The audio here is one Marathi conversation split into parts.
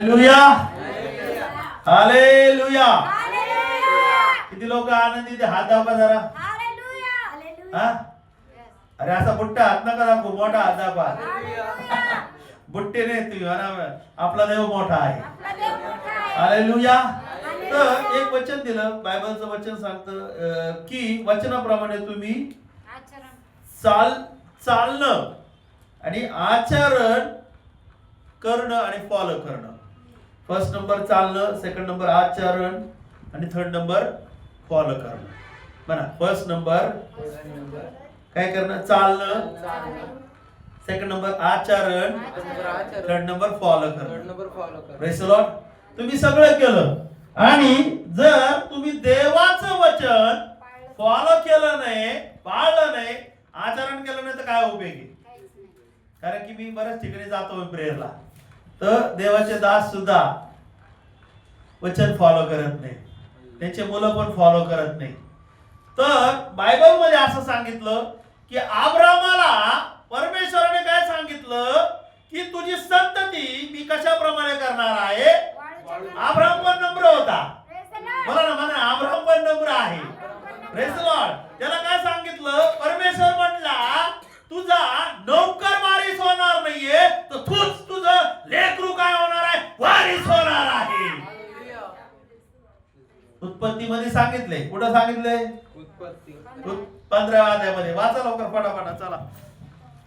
हालेलुया हालेलुया किती लोक आनंदी ते हात दाखवा जरा. हा? अरे असा बुट्टा हात नका दाखवू मोठा हात दाखवा बुट्टे नाही तुम्ही आपला देव मोठा आहे. हालेलुया तर एक वचन दिलं बायबलचं वचन सांगतं की वचनाप्रमाणे तुम्ही चाल चालणं आणि आचरण करणं आणि फॉलो करणं. फर्स्ट नंबर चालणं सेकंड नंबर आचरण आणि थर्ड नंबर फॉलो करणं. म्हणा फर्स्ट नंबर काय करणं? चालणं. सेकंड नंबर आचरण थर्ड नंबर फॉलो करणं. फॉलो the तुम्ही सगळं केलं. आणि जर तुम्ही देवाचं वचन फॉलो केलं नाही पाळलं नाही आचरण केलं नाही तर काय उपयोगी? कारण की मी बऱ्याच ठिकाणी जातो प्रेयरला तर देवाचे दास सुद्धा वचन फॉलो करत नाही. त्यांचे मुलं पण फॉलो करत नाही. तर बायबलमध्ये असं सांगितलं की आब्रामाला परमेश्वराने काय सांगितलं? की तुझी संतती मी कशाप्रमाणे करणार आहे? आब्राम पण नम्र होता. बोला ना म्हणा आब्राम पण नम्र आहे. त्याला काय सांगितलं? परमेश्वर म्हणला तुझा नौकर वारीस होणार नाहीये तर तूच तुझं लेकरू काय होणार आहे? वारीस होणार आहे. उत्पत्ती मध्ये सांगितले कुठं सांगितले पंधराव्या अध्यायामध्ये. वाचा लवकर फटाफटा चला.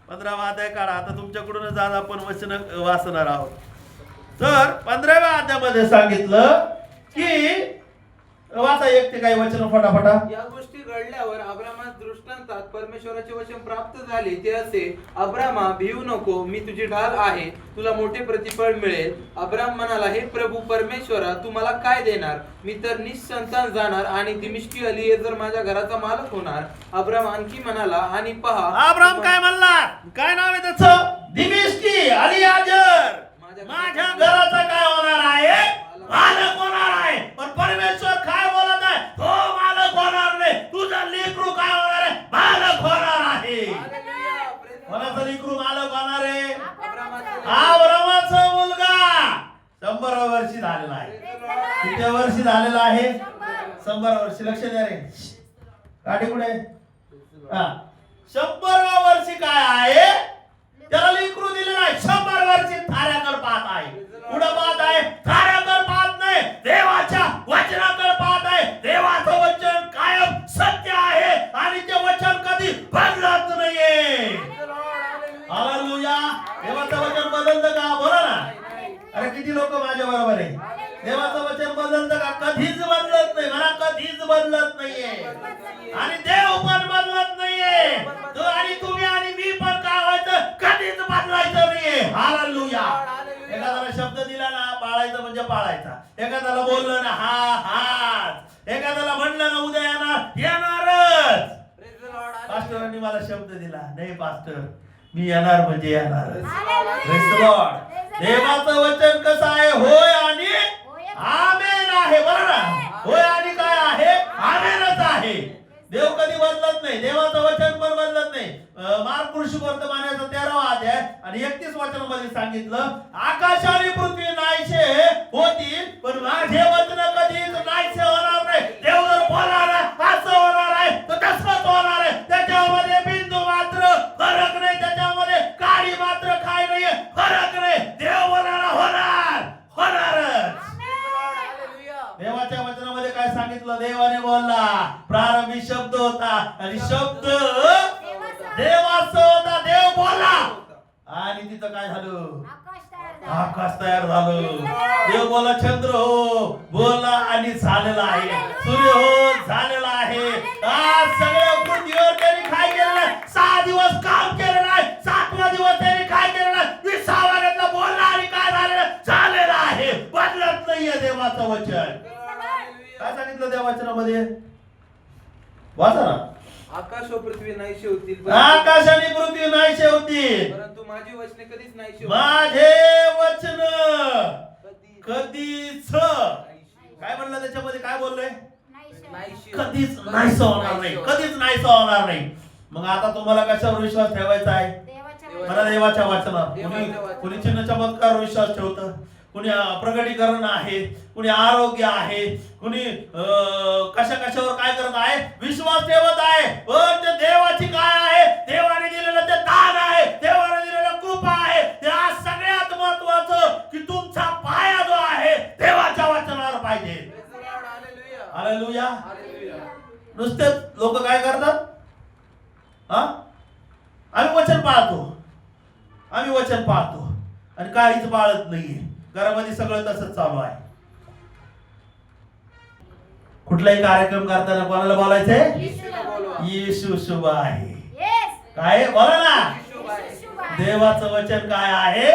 पंधरावा अध्याय काढा. आता तुमच्याकडूनच आज आपण वचन वाचणार आहोत. तर पंधराव्या अध्यायामध्ये सांगितलं की वाचा एक ते काही वचन फटाफटा. या गोष्टी घडल्यावर अब्रामास दृष्टांतात परमेश्वराचे वचन प्राप्त झाले ते असे अब्रामा भिवू नको मी तुझी ढाल आहे तुला मोठे प्रतिफळ मिळेल. अब्राम म्हणाला हे प्रभू परमेश्वरा तू मला काय देणार? मी तर निसंतान जाणार आणि दिमिष्की अलिएजर माझ्या घराचा मालक होणार. अब्राम आणखी म्हणाला आणि पहा अब्राम काय म्हणला काय नाव आहे त्याचं? दिमिष्की अलियाजर माझ्या घराचा काय होणार आहे? मालक होणार. आहे. पण परमेश्वर काय तो मालक होणार नाही. तुझा लेकरू काय होणार आहे? मालक होणार आहे. हालेलुया, कोणाचा लेकरू मालक होणार आहे. अब्रामाचे मुलगा. शंभर वर्षी झालेला आहे. किती वर्षी झालेला आहे? शंभर वर्षी. लक्ष द्या रे. काठी कुठे हा. शंभर वर्षी काय आहे? त्याला लेकरू दिले आहे शंभर वर्षी म्हणजे येणार. देवाचं वचन कसं आहे? होय आणि आमेन आहे. बरं ना होय. आणि काय आहे? आमेनच आहे. देव कधी बदलत नाही. देवाचं वचन पण बदलत नाही. मार्क कृषी वर्तमानाचा तेरावा अध्याय आणि एकतीस वचनामध्ये सांगितलं आकाश देवाचं वचन. काय सांगितलं त्या वचनामध्ये? वाचा ना. आकाश व पृथ्वी नाहीशी होतील परंतु- आकाश आणि पृथ्वी नाहीशे होतील. परंतु माझी वचने कधीच. माझे वचन कधी- कधीच. काय म्हणलं त्याच्यामध्ये? काय बोललोय कधीच नाहीस होणार नाही. कधीच नाहीस होणार नाही. मग आता तुम्हाला कशावर विश्वास ठेवायचा आहे? मला देवाच्या वाचनात कुणी कुणी चिन्ह चमत्कार विश्वास ठेवतं? कुणी अं, प्रगटीकरण आहे कुणी आरोग्य आहे कुणी कशा कशावर काय करत आहे? विश्वास ठेवत आहे. पण ते देवाची काय आहे? देवाने दिलेलं ते दान आहे. देवाने दिलेलं कृपा आहे. ते आज सगळ्यात महत्वाचं की तुमचा पाया जो आहे देवाच्या वचनावर पाहिजे. हालेलुया नुसतेच लोक काय करतात? हा? आम्ही वचन पाळतो. आम्ही वचन पाळतो. आणि काहीच पाळत नाहीये. घरामध्ये सगळं तसंच चालू आहे. कुठलाही कार्यक्रम करताना कोणाला बोलायचंय? येशू शुभ आहे. काय? बोला ना. देवाचं वचन काय आहे?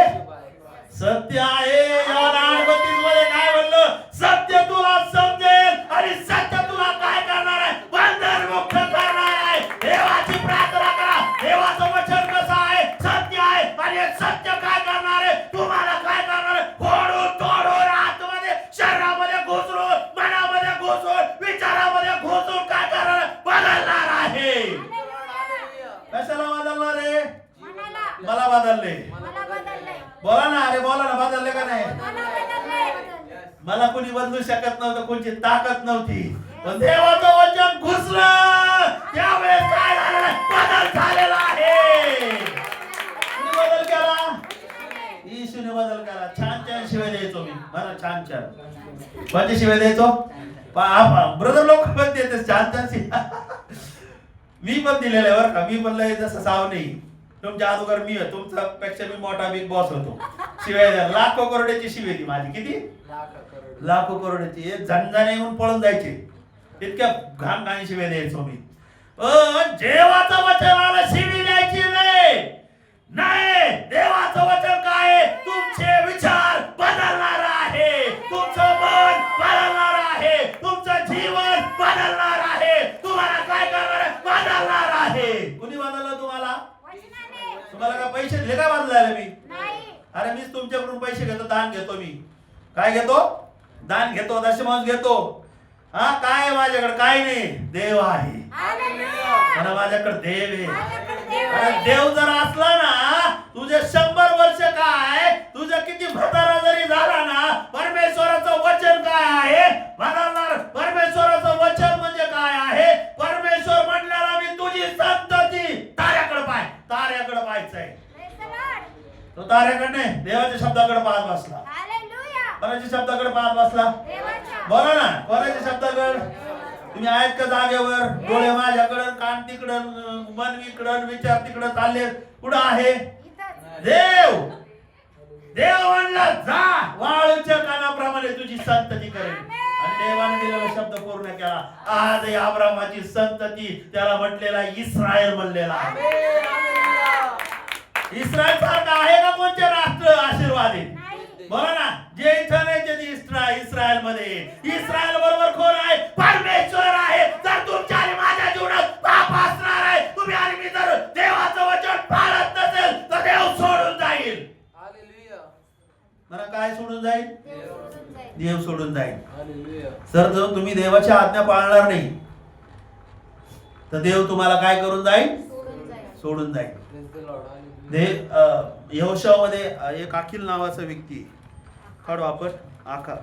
सत्य आहे. या मध्ये काय म्हणलं? सत्य तुला समजेल आणि सत्य तुला काय मला बदलले. बोला ना अरे बोला ना बदलले का नाही? मला कोणी बदलू शकत नव्हतं कोणची ताकद नव्हती. पण देवाचं वचन घुसलं त्यावेळेस काय आहे? बदल झालेला आहे. बदल केला? येशूने बदल केला. छान छान शिवाय द्यायचो मी. मला छान छान. कोणते शिवाय द्यायचो? ब्रदर लोक पण देते छान छान मी पण दिलेलं आहे बरं का. मी पण जसं साव नाही तुमच्या अगोदर मी आहे तुमचा पेक्षा मी मोठा बिग बॉस होतो. शिवाय द्या. लाखो करोड्याची शिवाय ती माझी. किती? लाखो करोड्याची एक झणझणे येऊन पळून जायचे. इतक्या घाण घाण शिवाय द्यायचो मी. जेवाचं वचन आलं शिवी द्यायची नाही. नाही देवाचं वचन काय आहे? तुमचे विचार बदलणार आहे. तुमचं मन बदलणार आहे. तुमचं जीवन बदलणार आहे. तुम्हाला काय करणार आहे? बदलणार आहे. कुणी बदललं तुम्हाला? तुम्हाला काय पैसे दिले काय बदलायला मी? अरे मीच तुमच्याकडून पैसे घेतो दान घेतो मी. काय घेतो? दान घेतो दशमांश घेतो. हा काय माझ्याकडे? काय नाही. देव आहे. माझ्याकडे देव आहे. देव जर असला ना तुझे शंभर वर्ष काय? तुझं किती म्हातारा जरी झाला ना परमेश्वराचं वचन काय आहे? परमेश्वराचं ताऱ्याकडे पाहायचंय. तो ताऱ्याकडे नाही देवाच्या शब्दाकडे पाहत बसला. कोणाच्या शब्दाकडे पाहत बसला? बोला ना कोणाच्या शब्दाकडे? तुम्ही आहेत का जागेवर? डोळे माझ्याकडं कान तिकडं मन इकडं विचार तिकडं चालले कुठं आहे? देव! देव म्हणला जा वाळूच्या कानाप्रमाणे तुझी संतती करेल आणि देवाने दिलेला शब्द पूर्ण केला. आज या अब्रामाची संतती त्याला म्हटलेला इस्रायल म्हणलेला आहे. इस्रायल सारखा आहे का कोणते राष्ट्र आशीर्वाद? आहे बोला ना जे इथं नाही ते इस्रायल इस्रायलमध्ये इस्रायल बरोबर कोण आहे? परमेश्वर आहे. जर तुमच्या आणि माझ्या जीवनात पाप असणार आहे तुम्ही आणि मी जर देवाचं वचन पाळत नसेल तर देव सोडून जाईल. मला काय सोडून जाईल? देव सोडून जाईल. सर जर तुम्ही देवाच्या आज्ञा पाळणार नाही तर देव तुम्हाला काय करून जाईल. सोडून जाईल. दे यवशामध्ये एक अखिल नावाचा व्यक्ती. काढू आपण आका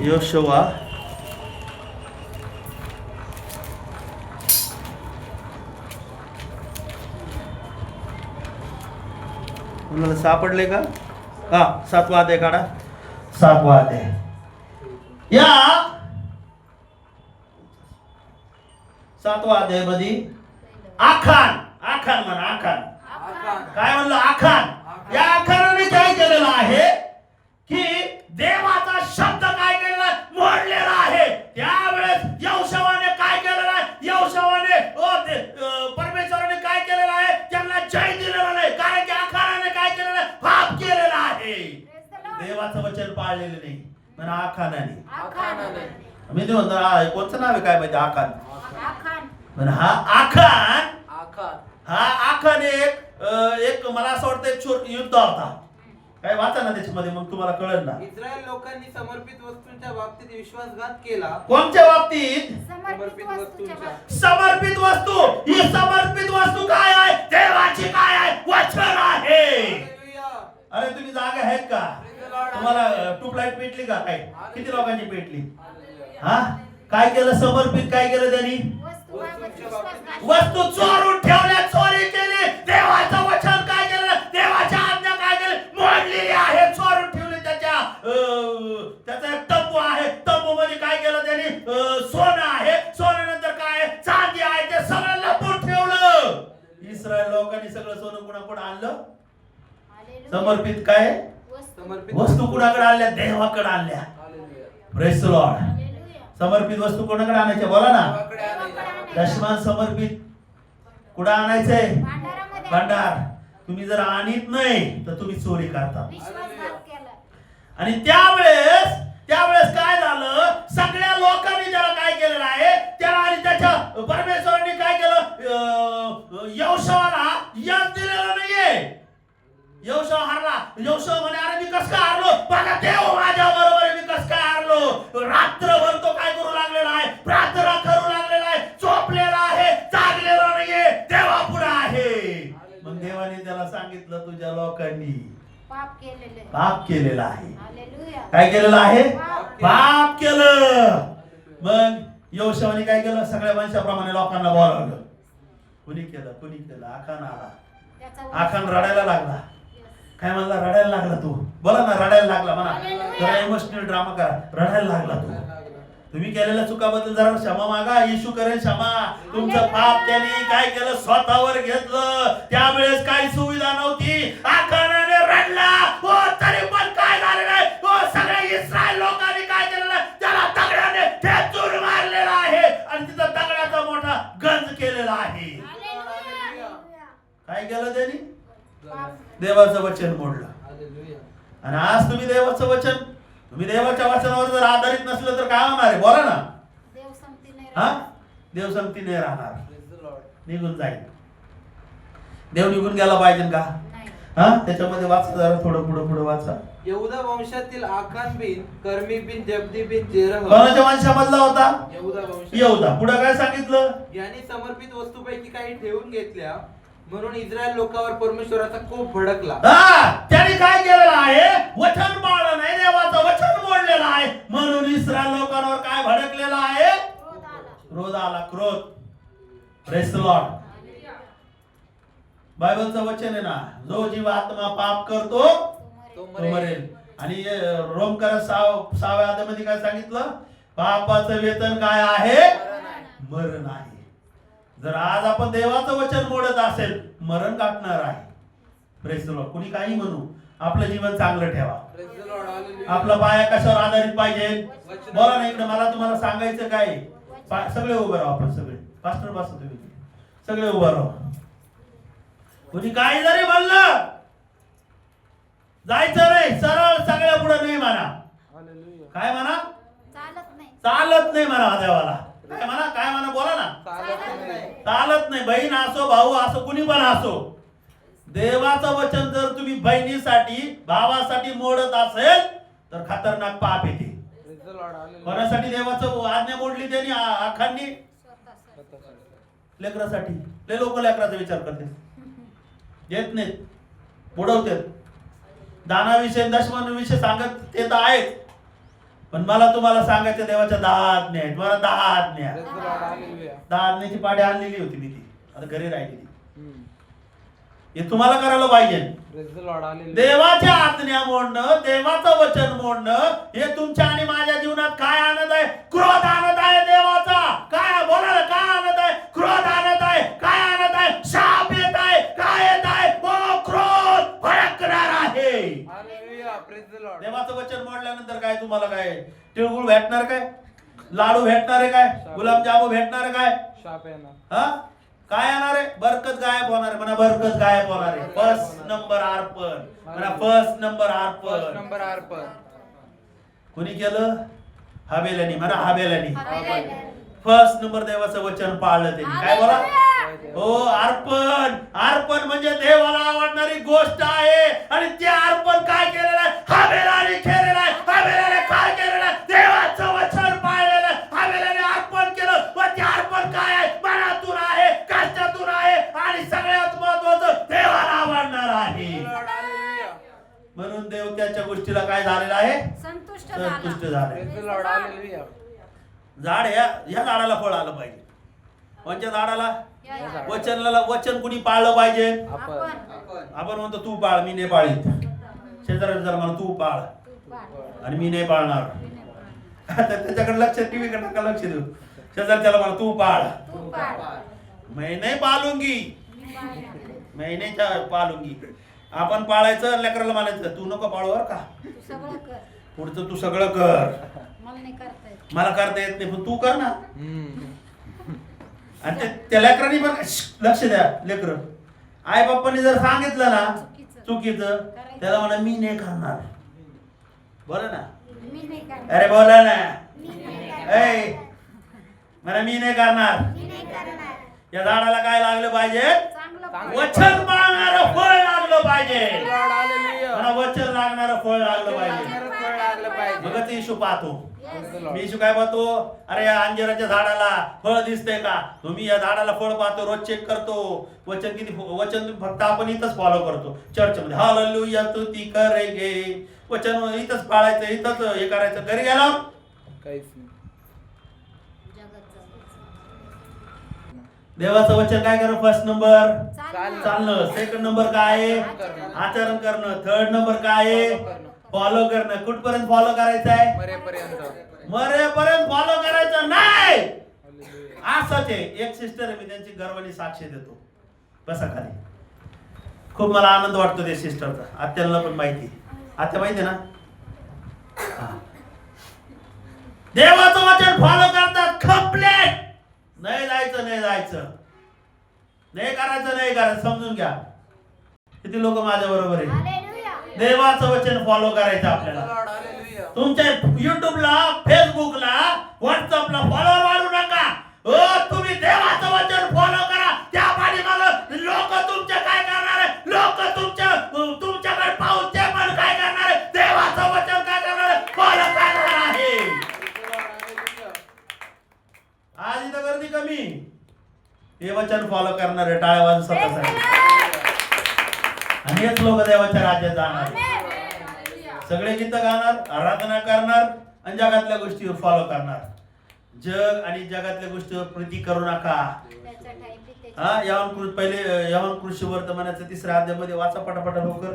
यशोवा मुलाला सापडले का? हा सातवा अध्याय काढा. सातवा अध्याय या! सातवा अध्यायमध्ये आखान आखान म्हणा आखान काय म्हणलं? आखान या आखानाने काय केलेलं आहे? देवाचं वचन पाळलेलं नाही पण आखानाने मी ते म्हणतो कोणचं नाव आहे? काय माहिती? आखान पण हा आखान हा आखान एक एक मला असं वाटतं एक छोट युद्ध होता. काय वाचा ना त्याच्यामध्ये मग तुम्हाला कळेल ना. इस्रायल लोकांनी समर्पित वस्तूंच्या बाबतीत विश्वासघात केला. कोणत्या बाबतीत? समर्पित वस्तूच्या समर्पित वस्तू. ही समर्पित वस्तू काय आहे? देवाची काय आहे? वचन आहे. हालेलुया. अरे तुम्ही जागा आहेत का? तुम्हाला ट्यूबलाईट पेटली का काय? किती लोकांची पेटली? हा? काय केलं? समर्पित काय केलं त्यांनी? वस्तू चोरून ठेवल्या चोरी केली. देवाचं वचन काय केलं? देवाच्या आज्ञा काय केली? मोडलेली आहे चोरून ठेवली त्याच्या त्याचा एक तंबू आहे. तंबू मध्ये काय केलं त्यांनी? सोनं आहे. सोन्यानंतर काय? चांदी आहे. ते सगळं लपून ठेवलं. इस्रायल लोकांनी सगळं सोनं कुणाकडे आणलं. समर्पित काय? वस्तू. समर्पित वस्तू कुणाकडे आणल्या? देवाकडे आणल्या. हालेलुया. Praise Lord hallelujah. समर्पित वस्तू कोणाकडे आणायच्या? बोला ना. दशमान समर्पित. कुठं आणायचंय भांडारामध्ये. भांडार. तुम्ही जर आणीत नाही तर तुम्ही चोरी करता. विश्वासघात केला. आणि त्यावेळेस त्यावेळेस काय झालं? सगळ्या लोकांनी त्याला काय केलेलं आहे त्याला आणि त्याच्या परमेश्वरांनी काय केलं? यवशाला यश दिलेलं नाहीये. यवशा हारला. यवशा म्हणे अरे मी कस काय हारलो? बघा देव माझ्या बरोबर मी कस काय हारलो? रात्रभर तो काय करू लागलेला आहे? प्रार्थना करू लागलेला आहे. चोपलेला आहे जागलेला नाहीये. देवा पुढे आहे. मग देवाने त्याला सांगितलं तुझ्या लोकांनी पाप केलेले पाप केलेला आहे. हालेलुया. काय केलेलं आहे? पाप. केलं. मग यवशवानी काय केलं? सगळ्या माणसाप्रमाणे लोकांना बोलावलं. कुणी केलं? कुणी केलं? आखान आला. आखान रडायला लागला. काय म्हणला? रडायला लागला तू. बोला ना रडायला लागला म्हणा. जरा इमोशनल ड्रामा करा. रडायला लागला तू. तुम्ही केलेल्या चुकाबद्दल जरा क्षमा मागा. येशू करेल क्षमा. तुमचं पाप त्याने काय केलं? स्वतःवर घेतलं. त्यावेळेस काही सुविधा नव्हती. आखानाने रडला. हो तरी पण काय झालं नाही? हो सगळ्या इस्रायल लोकांनी काय केलेलं आहे? त्याला दगडाने ठेचून मारलेला आहे. आणि तिथं दगडाचा मोठा गंज केलेला आहे. काय केलं त्यांनी? देवाचं वचन मोडलं. हालेलुया. आणि आज तुम्ही देवाचं वचन तुम्ही देवाच्या वचनावर जर आधारित नसलं तर काय होणार आहे? बोला ना. देव संगती नाही हा? राहणार. निघून जाईल. देव निघून गेला पाहिजे का? नाही. हा? त्याच्यामध्ये वाचा जरा थोडं पुढं पुढं वाचा. यहूदा वंशातील आखान बिन कर्मी बिन जब्दी बिन जेरह कोणाच्या वंशामधला होता? यहूदा वंश येऊदा पुढं काय सांगितलं? यांनी समर्पित वस्तूपैकी काही ठेवून घेतल्या. म्हणून इस्रायल लोकांवर परमेश्वराचा कोप भडकला. हा त्याने काय केलेलं आहे? वचन पाळलं नाही देवाचं वचन मोडलेलं आहे. म्हणून इस्रायल लोकांवर काय भडकलेलं आहे? क्रोध आला. क्रोध आला क्रोध. Press Lord hallelujah. बायबलचं वचन आहे ना जो जीव आत्मा पाप करतो तो तो मरेल. आणि रोमकर साव सहाव्या अध्यामध्ये काय सांगितलं? पापाचं वेतन काय आहे. मरण आहे. जर आज आपण देवाचं वचन मोडत असेल मरण गाठणार आहे. प्रेस कुणी काही म्हणू? आपलं जीवन चांगलं ठेवा. आपला पाया कशावर आधारित पाहिजे. बोला ना इकडे मला तुम्हाला सांगायचं काय? सगळे उभं राहा आपण सगळे. पास्टर बसा तुम्ही. सगळे उभं राहा. कुणी काही जरी म्हणलं जायचं नाही. सरळ सगळ्या पुढे नाही म्हणा. काय म्हणा? चालत नाही. चालत नाही म्हणा देवाला. म्हणा काय म्हणा बोला ना. चालत नाही. बहीण असो भाऊ असो कुणी पण असो. देवाचं वचन जर तुम्ही बहिणीसाठी भावासाठी मोडत असेल तर खतरनाक पाप येते. कोणासाठी देवाचं आज्ञा मोडली त्यांनी आखांनी. लेकरासाठी. ते लोक लेकराचा विचार करते येत नाहीत. बुडवतात. दानाविषयी दशमानविषयी सांगत ते तर आहेत. पण मला तुम्हाला सांगायचं देवाच्या दहा आज्ञा आहेत मला दहा आज्ञा. दहा आज्ञेची पाडी आणलेली होती मी ती. आता घरी राहिली ती. हम्म. हे तुम्हाला करायला पाहिजे. देवाच्या आज्ञा मोडणं देवाचं वचन मोडणं हे तुमच्या आणि माझ्या जीवनात काय आणत आहे? क्रोध आणत आहे देवाचा. काय बोला काय आणत आहे? क्रोध आणत आहे. काय आणत आहे? शाप येत आहे. काय येत आहे? क्रोध भडकणार आहे. देवाचं वचन मोडल्यानंतर काय तुम्हाला काय? तिळगुळ भेटणार काय? लाडू भेटणार आहे काय? गुलाबजामू भेटणार आहे काय? शाप. हा? काय येणार आहे? बरकत गायब होणार आहे. म्हणा बरकत गायब होणार आहे. फर्स्ट नंबर अर्पण म्हणा फर्स्ट नंबर अर्पण number अर्पण. कोणी केलं? हवेल्यानी म्हणा हवेल्यानी. फर्स्ट नंबर देवाचं वचन पाळलं त्यांनी. काय बोला. हो अर्पण. अर्पण म्हणजे देवाला आवडणारी गोष्ट आहे. आणि ते अर्पण काय केलेलं आहे? हाबेलाने केलेलं आहे. हाबेलाने काय केलेलं आहे? देवाचं वचन पाळलेलं आहे. हाबेलाने अर्पण केलं. व ते अर्पण काय आहे? मनातून आहे कष्टातून आहे आणि सगळ्यात महत्वाचं देवाला आवडणार आहे. म्हणून देव त्याच्या गोष्टीला काय झालेला आहे? संतुष्ट संतुष्ट झाला. झाड या या झाडाला फळ आलं पाहिजे. कोणत्या झाडाला. वचनला वचन कुणी पाळलं पाहिजे? आपण. आपण. आपण म्हणतो तू पाळ मी नाही पाळीत शेजारी जर मला तू पाळ. आणि मी नाही पाळणार. त्याच्याकडे लक्ष टीव्ही कडे नका लक्ष देऊ? शेजारी त्याला म्हणा तू पाळ. मैं नाही पालूंगी. मी नाही चा- पालूंगी. आपण पाळायचं लेकराला म्हणायचं तू नको पाळू बरं का. तू सगळं कर. पुढचं तू सगळं कर. मला करता येत. मला करता येत नाही पण तू कर ना. हम्म. आणि ते- त्या लेकरांनी पण लक्ष द्या लेकर. आई बाप्पांनी जर सांगितलं ना चुकीचं. चुकीचं त्याला म्हणा मी नाही करणार. बोला ना. मी नाही करणार. अरे बोला ना. मी नाही करणार. ऐ म्हणा मी नाही करणार. मी नाही करणार. या झाडाला काय लागलं पाहिजे? चांगलं. वचन मागणार फळ लागलं पाहिजे. म्हणा वचन लागणार फळ लागलं पाहिजे. लागणारं फळ लागलं पाहिजे. मग ते इशू पाहतो. मी इशू काय पाहतो अरे या अंजिराच्या झाडाला फळ दिसतंय का? तुम्ही या झाडाला फळ पाहतो रोज चेक करतो. वचन किती वचन फक्त आपण इथंच फॉलो करतो. चर्चमध्ये हालेलुया तू ती करेगे वचन इथंच पाळायचं इथंच हे करायचं. घरी गेला? काहीच नाही. देवाचं वचन काय करा? फर्स्ट नंबर चालणं. सेकंड नंबर काय. आचरण करणं. थर्ड नंबर काय. फॉलो करणं. कुठपर्यंत फॉलो करायचं आहे मरेपर्यंत. मरेपर्यंत फॉलो करायचं नाही. असंच आहे. एक सिस्टर आहे मी त्यांची गर्वानी साक्ष देतो. बसा खाली. खूप मला आनंद वाटतो त्या सिस्टरचा आत्याला पण माहिती आत्या माहिती आहे ना? हा. देवाचं वचन फॉलो करतात. कम्प्लेट नाही जायचं नाही जायचं. नाही करायचं नाही करायचं. समजून घ्या. किती लोक माझ्या बरोबर आहे. देवाचं वचन फॉलो करायचं आपल्याला. तुमच्या युट्यूबला फेसबुकला व्हॉट्सअपला फॉलोअर वाढू नका. ओ तुम्ही देवाचं वचन फॉलो करा. त्या पाठीमाग लोक तुमच्या काय करणार आहे? लोक तुमच्या तुमच्याकडे पाहून ते पण काय करणार आहे? देवाचं वचन काय करणार आहे? फॉलो करणार आहे. आज इथं गर्दी कमी. हे वचन फॉलो करणार आहे टाळ्या जाणार. सगळे गीतं गाणार आराधना करणार आणि जगातल्या गोष्टीवर फॉलो करणार. जग आणि जगातल्या गोष्टीवर प्रीती करू नका. हा यवन कृष पहिले यवन कृषी वर्तमानाच्या तिसऱ्या अध्यामध्ये वाचा पटापटा लवकर.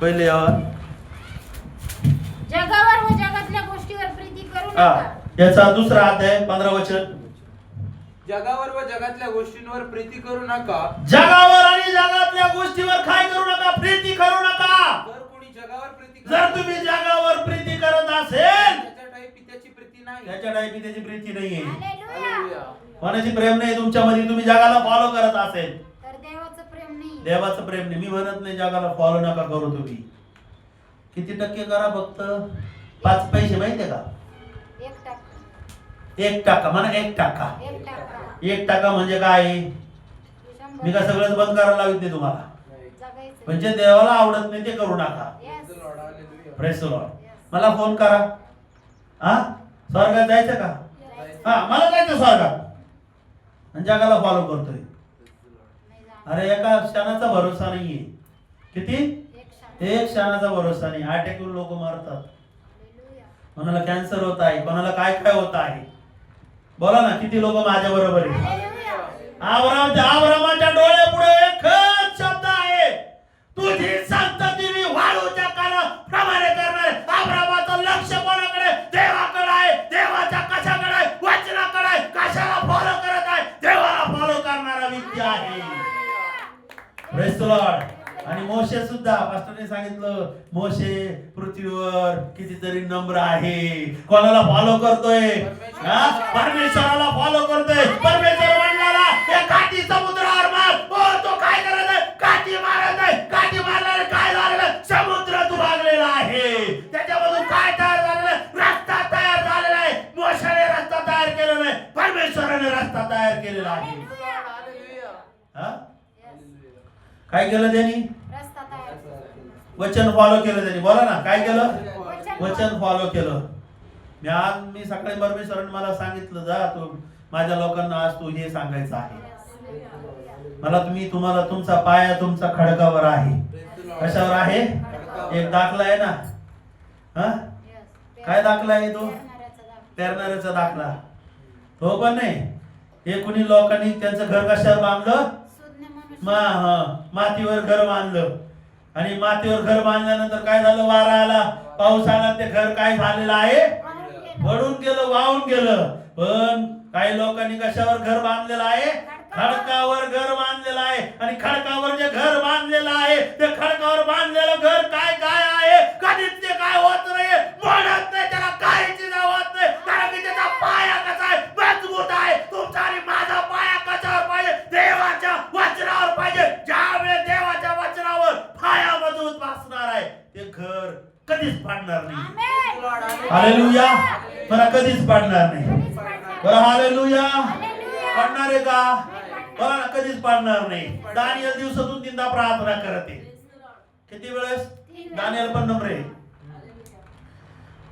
पहिले यवन जगावर व जगातल्या गोष्टीवर प्रीती करू नका. याचा दुसरा अध्याय पंधरा वचन. जगावर व जगातल्या गोष्टींवर प्रीती करू नका. जगावर आणि जगातल्या गोष्टीवर काय करू नका प्रीती करू नका. जर कोणी जगावर प्रीती करत जर तुम्ही जगावर प्रीती करत असेल त्याच्या टाईपी त्याची प्रीती नाही. त्याच्या टाईपी त्याची प्रीती नाहीये. Hallelujah. कोणाची प्रेम नाही तुमच्यामध्ये तुम्ही जगाला फॉलो करत असेल. तर देवाचं प्रेम नाही. देवाचं प्रेम नाही. मी म्हणत नाही जगाला फॉलो नका करू तुम्ही. किती टक्के करा फक्त? पाच पैसे माहितीये का? एक टाका एक टाका म्हणा एक टाका. एक टाका. एक टाका म्हणजे काय? मी काय सगळंच बंद करायला लावित नाही तुम्हाला? म्हणजे देवाला आवडत नाही ते करू नका. प्रेस मला फोन करा. हा? स्वर्गात जायचं का. हा मला जायचं स्वर्गात. आणि जगाला फॉलो करतोय. अरे एका क्षणाचा भरोसा नाहीये. किती? एक क्षण. एक क्षणाचा भरोसा नाही. अटॅक लोक मारतात. कोणाला कॅन्सर होत आहे कोणाला काय काय होत आहे. बोला ना किती लोक माझ्या बरोबर आहे Hallelujah. आबरामच्या आबरामाच्या डोळ्यापुढे एकच शब्द आहे. तुझी संतती मी वाळूच्या काना प्रमाणे करणार आवरामाचं लक्ष कोणाकडे? देवाकडे आहे. देवाच्या कशाकडे आहे? वचनाकडे आहे. कशाला फॉलो करत आहे? देवाला फॉलो करणारा व्यक्ती आहे. Praise the Lord. आणि मोशे सुद्धा मास्टरने सांगितलं मोशे पृथ्वीवर कितीतरी नम्र आहे. कोणाला फॉलो करतोय? परमेश्वराला फॉलो करतोय. परमेश्वर म्हणणारा त्या काठी समुद्रावर मार. हो तो काय करत आहे? काठी मारत आहे. काठी मारणार काय झालेलं? समुद्र दुभागलेला आहे. त्याच्यामधून काय तयार झालेलं? रस्ता तयार झालेला आहे. मोशाने रस्ता तयार केलेला आहे. परमेश्वराने रस्ता तयार केलेला आहे. हा? काय केलं त्यांनी? वचन फॉलो केलं त्यांनी. बोला ना काय केलं? वचन फॉलो केलं. मी आज मी सकाळी परमेश्वरांनी मला सांगितलं जा तू माझ्या लोकांना आज तू हे सांगायचं आहे. मला तुम्ही तुम्हाला तुमचा पाया तुमचा खडकावर आहे. कशावर आहे? एक दाखला आहे ना? हा? काय दाखला आहे तो? पेरणाऱ्याचा दाखला. हो पण नाही? हे कुणी लोकांनी त्यांचं घर कशावर बांधलं? मा मातीवर घर बांधलं. आणि मातीवर घर बांधल्यानंतर काय झालं? वारा आला. पाऊस आला ते घर काय झालेलं आहे? वाहून गेलं. पडून गेलं वाहून गेलं. पण काही लोकांनी कशावर घर बांधलेलं आहे? खडकावर घर बांधलेलं आहे. आणि खडकावर जे घर बांधलेलं आहे ते खडकावर बांधलेलं घर काय काय आहे? कधीच ते काय होत नाही. म्हणत नाही त्याला काहीच होत नाही. कारण की त्याचा पाया कसा आहे मजबूत आहे तुमचा आणि माझा पाया कशावर पाहिजे देवाच्या वचनावर पाहिजे ज्यावेळेस देवाच्या वचनावर पाया मजबूत असणार आहे ते घर कधीच पाडणार नाही आमेन. Lord, आमेन. हालेलुया. मला कधीच पाडणार नाही. बरं हालेलुया. हालेलुया. पाडणार आहे का? बरं कधीच पाडणार नाही. दानियल दिवसातून तीनदा प्रार्थना करते. किती वेळेस? दानियल पण नम्र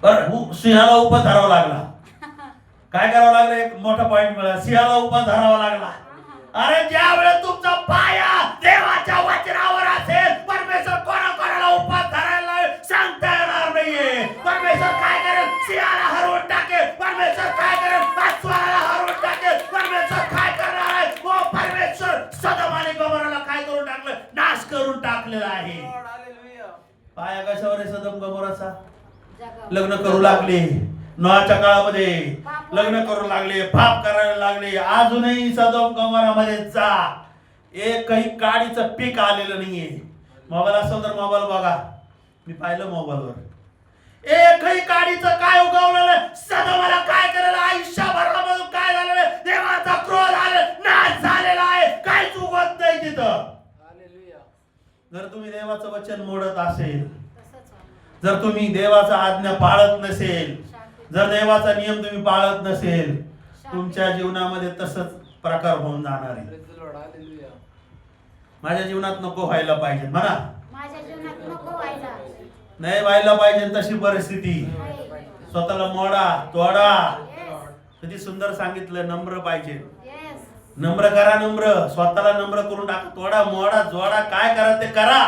बर सिंहाला उपास धरावा लागला. काय करावं लागलं? एक मोठा पॉइंट मिळाला. सिंहाला उपास धरावा लागला. अरे ज्या वेळेस तुमचा पाया देवाच्या वचनावर असेल परमेश्वर कोणा कोणाला उपास धरायला सांगता येणार नाहीये. परमेश्वर काय करेल सिंहाला हरवून टाकेल परमेश्वर काय करेल? अस्वलाला हरवून टाकेल परमेश्वर काय करणार आहे? ओ परमेश्वर सदम आणि गमराला काय करून टाकलं? नाश करून टाकलेला आहे. Lord, hallelujah. पाया कशावर आहे सदम गमराचा. लग्न करू लागले. नोआच्या काळामध्ये लग्न करू लागले. पाप करायला लागले. अजूनही सदोम गमरामध्ये जा. एकही काडीचं पीक आलेलं नाहीये. मोबाईल असेल तर मोबाईल बघा. मी पाहिलं मोबाईलवर. एकही काडीचं काय उगवलेलं नाही. सदोमाला काय केलेलं आयुष्यभरामधून काय झालेलं? देवाचा क्रोध आले नाश झालेला आहे काहीच उगवत नाही तिथं हालेलुया. जर तुम्ही देवाचं वचन मोडत असेल. जर तुम्ही देवाचा आज्ञा पाळत नसेल. जर देवाचा नियम तुम्ही पाळत नसेल तुमच्या जीवनामध्ये तसंच प्रकार होऊन जाणार आहे. माझ्या जीवनात नको व्हायला पाहिजे म्हणा नाही व्हायला पाहिजे तशी परिस्थिती. स्वतःला मोडा तोडा. किती सुंदर सांगितलं नम्र पाहिजे. नम्र करा नम्र. स्वतःला नम्र करून टाका. तोडा मोडा जोडा. काय करा ते करा.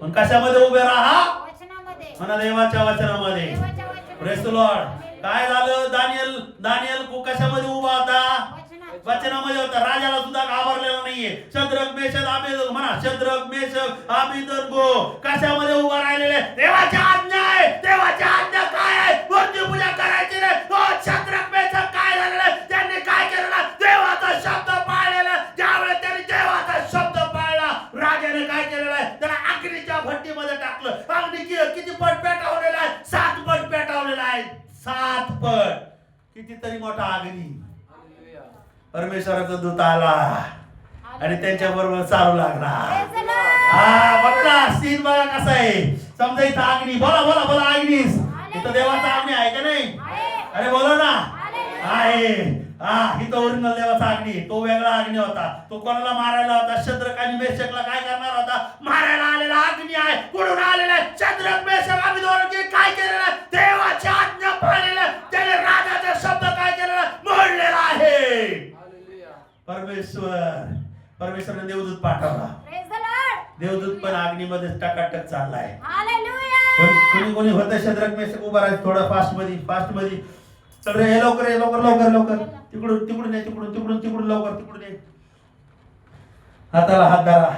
पण कशामध्ये उभे राहा? म्हणा देवाच्या वचनामध्ये. काय झालं दानियल? दानियल को कशामध्ये उभा होता. वचनामध्ये होता राजाला सुद्धा घाबरलेला नाहीये. चंद्रक मेषक आबेद म्हणा चंद्रक मेषक आबिदर गो. कशामध्ये उभा राहिलेले? देवाची आज्ञा आहे. देवाची आज्ञा काय आहे? मूर्ती पूजा करायची नाही. हो, तो मेषक काय झालेलं? त्यांनी काय केलेलं? देवाचा शब्द पाळलेला. ज्यावेळेस त्यांनी देवाचा शब्द पाळला राजाने काय केलेलं आहे? त्याला अग्नीच्या भट्टीमध्ये टाकलं. अग्नी किती पट पेटावलेला आहे? सात पट पेटावलेला आहे. सात पट. कितीतरी मोठा अग्नी. परमेश्वराचा दूत आला. आणि त्यांच्या बरोबर चालू लागला. हा बघा सीन बघा कसा आहे. समजा इथं अग्नी बोला बोला बोला अग्नीस इथं देवाचा अग्नी आहे का नाही. अरे बोला ना. आहे. हा इथं ओरिजिनल देवाचा अग्नी तो वेगळा अग्नी होता. तो कोणाला मारायला होता? शत्रक आणि मेषकला काय करणार होता? मारायला आलेला अग्नी आहे. कुठून आलेला आहे? शत्रक मेषक आम्ही काय केलेलं आहे देवाची आज्ञा पाळलेलं आहे. त्याने राजाचा शब्द काय केलेला आहे? मोडलेला आहे हालेलुया. परमेश्वर परमेश्वरने देवदूत पाठवला. देवदूत पण अग्नीमध्ये टकाटक चाललाय. कोणी कोणी होतं शद्रक मेषक उभा राहायचं थोडं फास्टमध्ये फास्टमध्ये चल रे हे लवकर ये लवकर लवकर लवकर. तिकडून तिकडून ये तिकडून तिकडून तिकडून लवकर तिकडून ये. हाताला हात धरा.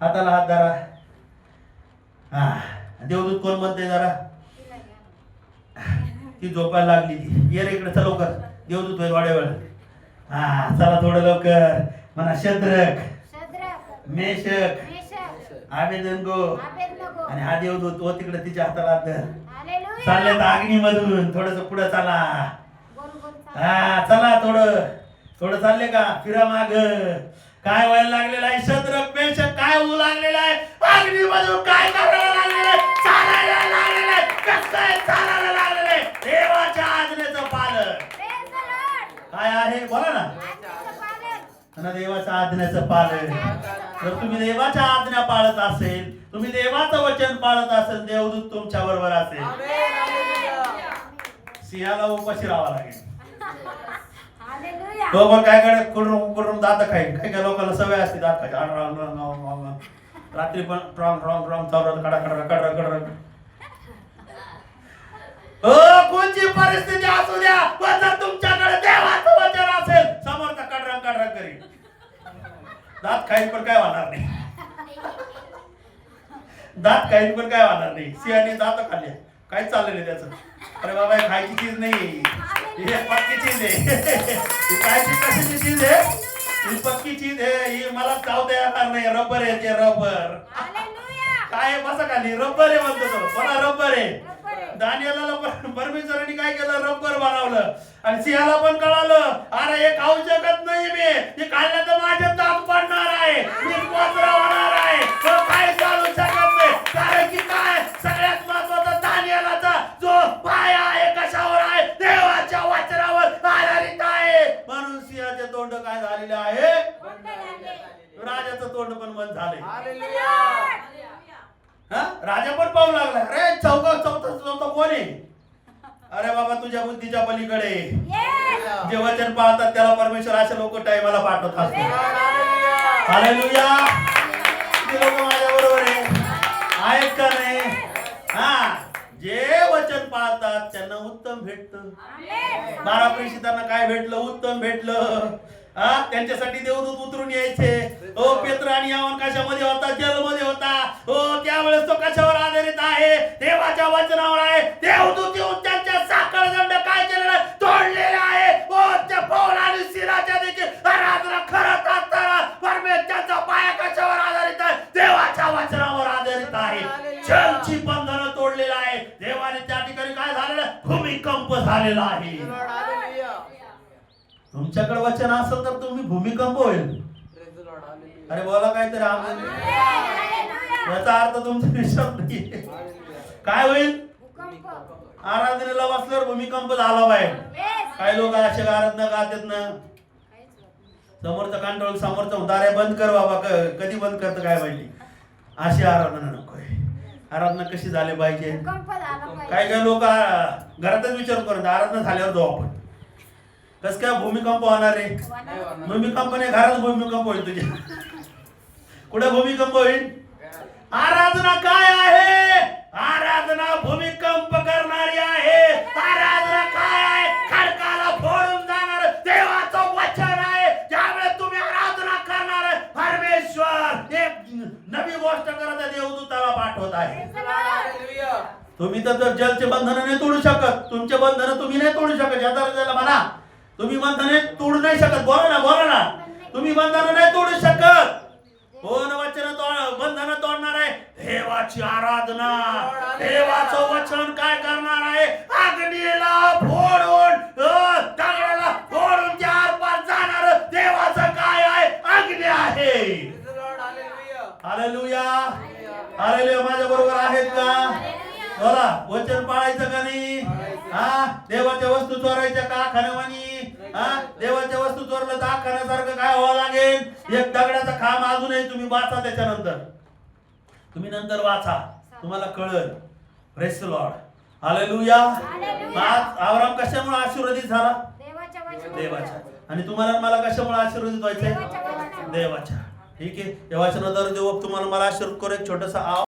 हाताला हात धरा. हा. देवदूत कोण म्हणते जरा? ती झोपायला लागली ती. ये रे इकडे चल लवकर. देवदूत होईल वाड्या वेळ हा चला थोडं लवकर. म्हणा शद्रक शद्रक, मेषक आवेदन गो. आणि हा देवदूत तो तिकडे तिच्या हाताला Hallelujah. चालले तर अग्नीमधून थोडस पुढे चला. हा चला थोडं. थोडं चालले का? फिरा माग. काय व्हायला लागलेलं आहे? शत्रक पेशक काय होऊ लागलेलं आहे? अग्नीमधून काय करायला लागलेलं आहे? चालायला लागलेलं आहे. कसं काय चालायला लागलेलं आहे? देवाच्या आज्ञेचं पालन. काय आहे बोला ना देवाच्या आज्ञाचं पालन जर तुम्ही देवाच्या आज्ञा पाळत असेल तुम्ही देवाचं वचन पाळत असेल देवदूत तुमच्या बरोबर असेल आमेन. हालेलुया. सिंहाला उपाशी राहावं लागेल हालेलुया. तो पण काय काय कुडून कुडून दात खाईल काय काय लोकांना सवय असते दात खायची. रात्री पण ट्रॉंग ट्रॉंग ट्रॉंग चालत कडा कडा कडा कडा कोणची परिस्थिती असू द्या पण जर तुमच्याकडे देवाचं वचन असेल समोरचा कडरा कडरा करी दात खाईल पण काय होणार नाही. दात खाईल पण काय होणार नाही. सिंहाने दात खाल्ले. काय चाललेलं आहे त्याचं. अरे बाबा हे खायची चीज नाही. ही पक्की चीज आहे. ही खायची कशाची चीज आहे? ही पक्की चीज आहे. ही मला चाव येणार नाही. रबर आहे ते रबर. काय बसा खाली. रबर आहे म्हणतो तो. मला रबर आहे. दानियाला परमेश्वरांनी काय केलं? रबर बनवलं. आणि सिंहाला पण कळालं अरे हे खाऊ शकत नाही मी. हे खाल्लं तर माझ्या दात पडणार आहे. मी कोचरा होणार आहे. तो काय चालू शकत नाही. कारण की काय? सगळ्यात महत्त्वाचा दानियालाचा जो पाय आहे कशावर आहे? देवाच्या वचनावर आधारित आहे. म्हणून सिंहाचे तोंड काय झालेले आहे. राजाचं तोंड पण बंद झाले. हालेलुया. हा? राजा पण पाहू लागला. अरे चौका चौथा कोण आहे अरे बाबा तुझ्या बुद्धीच्या पलीकडे. जे वचन पाहतात त्याला परमेश्वर असे लोक टायमाला पाठवत असतो हालेलुया. हालेलुया किती लोक माझ्या बरोबर आहे. का नाही? हा. जे वचन पाहतात त्यांना उत्तम भेटत. बारा प्रेषितांना काय भेटलं? उत्तम भेटलं. हा? त्यांच्यासाठी देवदूत उतरून यायचे. हो पेत्र आणि यावन कशामध्ये होता? जलमध्ये होता. हो त्यावेळेस तो कशावर आधारित आहे? देवाच्या वचनावर आहे. देवदूत येऊन त्यांच्या साखळ दंड काय केलेलं? तोडलेलं आहे. हो त्या पौल आणि सिराच्या देखील. आराधना खरंच असताना परमेश्वरचा पाया कशावर आधारित आहे? देवाच्या वचनावर आधारित आहे. जलची बंधनं तोडलेलं आहे. देवाने त्या ठिकाणी काय झालेलं? भूमिकंप झालेला आहे. तुमच्याकडे वचन असेल तर तुम्ही भूमिकंप होईल. अरे बोला काहीतरी हालेलुया. याचा अर्थ तुमचा विश्वास नाही. काय होईल. आराधनेला बसल्यावर भूमिकंप झाला बाहेर. काही लोक असे आराधना गातात ना समोरचं कांटोळ समोरचं अरे बंद कर बाबा क- कधी बंद करतं काय माहिती अशी आराधना नकोय आराधना कशी झाली पाहिजे भूकंप झाला पाहिजे. काही काही लोक घरातच विचार करत आराधना झाल्यावर जाऊ आपण कस काय भूमिकंप होणार आहे. भूमिकंप नाही घरात भूमिकंप होईल तुझ्या. कुठे भूमिकंप होईल? आराधना काय आहे? आराधना भूमिकंप करणारी आहे. आराधना काय आहे? खडकाला फोडून जाणार. देवाचं वचन आहे. ज्यावेळेस तुम्ही आराधना करणार परमेश्वर एक नवी गोष्ट करत देवदूताला पाठवत आहे. तुम्ही तर जलचे बंधन नाही तोडू शकत. तुमचे बंधन तुम्ही नाही तोडू शकत. याचा त्याला म्हणा तुम्ही बंधने तोडू नाही शकत. बोला ना बोला ना. तुम्ही बंधन नाही तोडू शकत. हो वचन बंधन तोडणार आहे. देवाची आराधना. देवाचं वचन काय करणार आहे? अग्नीला फोडून दगडाला फोडून त्या आरपार जाणार. देवाचं काय आहे? अग्नी आहे. अरे लुया Lord, हालेलुया. हालेलुया. माझ्या बरोबर आहेत का? बोला वचन पाळायचं का नाही? हा? देवाच्या वस्तू चोरायच्या का खाण्यावानी हा? देवाच्या वस्तू चोरलं तर खाण्यासारखं काय व्हावं लागेल? एक दगडाचा खांब अजूनही तुम्ही वाचा त्याच्यानंतर. तुम्ही नंतर वाचा. तुम्हाला कळल. Praise Lord hallelujah. आज आवराम कशामुळे आशीर्वादित झाला? देवाच्या. देवाच्या. आणि तुम्हाला मला कशामुळे आशीर्वादित देवाच्या व्हायचंय. देवाच्या. ठीक आहे? या वचनाद्वारे देव तुम्हाला मला आशीर्वाद करू एक छोटासा आव